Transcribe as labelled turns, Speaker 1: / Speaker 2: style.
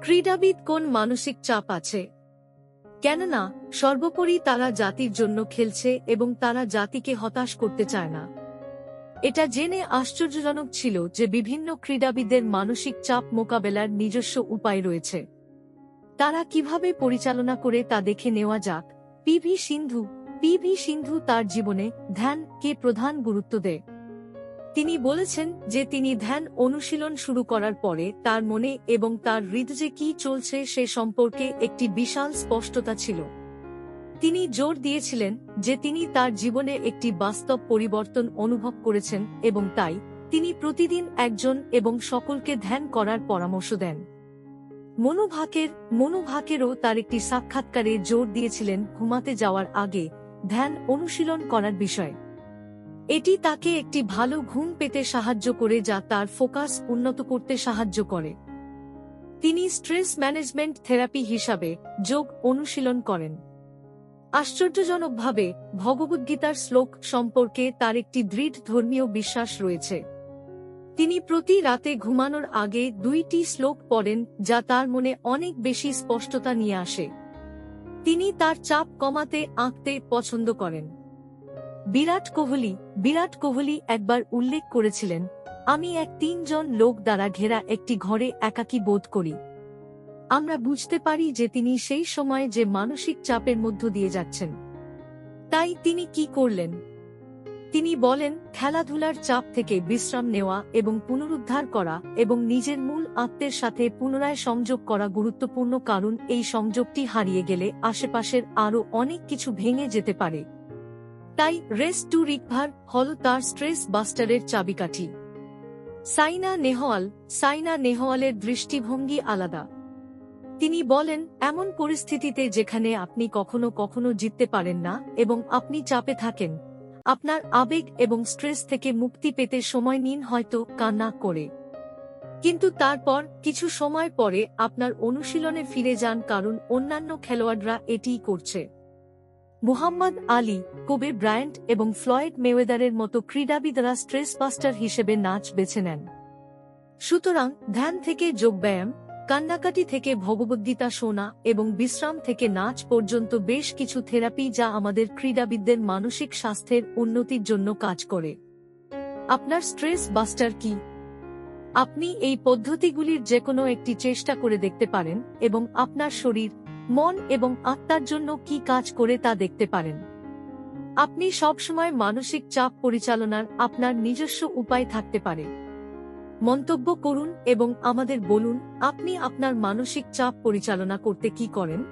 Speaker 1: ক্রীড়াবিদ কোন মানসিক চাপ আছে? কেননা, সর্বোপরি তারা জাতির জন্য খেলছে এবং তারা জাতিকে হতাশ করতে চায় না। এটা জেনে আশ্চর্যজনক ছিল যে বিভিন্ন ক্রীড়াবিদদের মানসিক চাপ মোকাবেলার নিজস্ব উপায় রয়েছে। তারা কীভাবে পরিচালনা করে তা দেখে নেওয়া যাক। পিভি সিন্ধু পিভি সিন্ধু তার জীবনে ধ্যান কে প্রধান গুরুত্ব দেয়। তিনি বলেছেন যে তিনি ধ্যান অনুশীলন শুরু করার পরে তার মনে এবং তার হৃদয়ে কি চলছে সে সম্পর্কে একটি বিশাল স্পষ্টতা ছিল। তিনি জোর দিয়েছিলেন যে তিনি তার জীবনে একটি বাস্তব পরিবর্তন অনুভব করেছেন এবং তাই তিনি প্রতিদিন একজন এবং সকলকে ধ্যান করার পরামর্শ দেন। মনোভাকের, মনোভাকেরও তার একটি সাক্ষাৎকারে জোর দিয়েছিলেন ঘুমাতে যাওয়ার আগে ধ্যান অনুশীলন করার বিষয়। এটি তাকে একটি ভালো ঘুম পেতে সাহায্য করে যা তার ফোকাস উন্নত করতে সাহায্য করে। তিনি স্ট্রেস ম্যানেজমেন্ট থেরাপি হিসাবে যোগ অনুশীলন করেন। আশ্চর্যজনকভাবে ভগবদ্গীতার শ্লোক সম্পর্কে তার একটি দৃঢ় ধর্মীয় বিশ্বাস রয়েছে। তিনি প্রতি রাতে ঘুমানোর আগে দুইটি শ্লোক পড়েন যা তার মনে অনেক বেশি স্পষ্টতা নিয়ে আসে। তিনি তার চাপ কমাতে, আঁকতে পছন্দ করেন। বিরাট কোহলি বিরাট কোহলি একবার উল্লেখ করেছিলেন, আমি এক তিনজন লোক দ্বারা ঘেরা একটি ঘরে একাকী বোধ করি। আমরা বুঝতে পারি যে তিনি সেই সময়ে যে মানসিক চাপের মধ্য দিয়ে যাচ্ছেন। তাই তিনি কি করলেন? তিনি বলেন, খেলাধুলার চাপ থেকে বিশ্রাম নেওয়া এবং পুনরুদ্ধার করা এবং নিজের মূল আত্মের সাথে পুনরায় সংযোগ করা গুরুত্বপূর্ণ কারণ এই সংযোগটি হারিয়ে গেলে আশেপাশের আরও অনেক কিছু ভেঙে যেতে পারে। তাই রেস্ট টু রিকভার হল তার স্ট্রেস বাস্টারের চাবিকাঠি। সাইনা নেহওয়াল, সাইনা নেহওয়ালের দৃষ্টিভঙ্গি আলাদা। তিনি বলেন, এমন পরিস্থিতিতে যেখানে আপনি কখনো কখনো জিততে পারেন না এবং আপনি চাপে থাকেন। আপনার আবেগ এবং স্ট্রেস থেকে মুক্তি পেতে সময় নিন হয়তো কান্না করে। কিন্তু তারপর কিছু সময় পরে আপনার অনুশীলনে ফিরে যান কারণ অন্যান্য খেলোয়াড়রা এটিই করছে। মুহাম্মদ আলী কোবে ব্রায়ান্ট এবং ফ্লয়েড মেওয়েদারের মতো ক্রীড়াবিদরা স্ট্রেস বাস্টার হিসেবে নাচ বেছে নেন। সুতরাং ধ্যান থেকে যোগব্যায়াম কান্নাকাটি থেকে ভগবদ্গীতা শোনা এবং বিশ্রাম থেকে নাচ পর্যন্ত বেশ কিছু থেরাপি যা আমাদের ক্রীড়াবিদদের মানসিক স্বাস্থ্যের উন্নতির জন্য কাজ করে। আপনার স্ট্রেস বাস্টার কি? আপনি এই পদ্ধতিগুলির যে কোনো একটি চেষ্টা করে দেখতে পারেন এবং আপনার শরীর মন এবং আত্মার জন্য কি কাজ করে তা দেখতে পারেন। আপনি সবসময় মানসিক চাপ পরিচালনার আপনার নিজস্ব উপায় থাকতে পারে। মন্তব্য করুন এবং আমাদের বলুন, আপনি আপনার মানসিক চাপ পরিচালনা করতে কি করেন?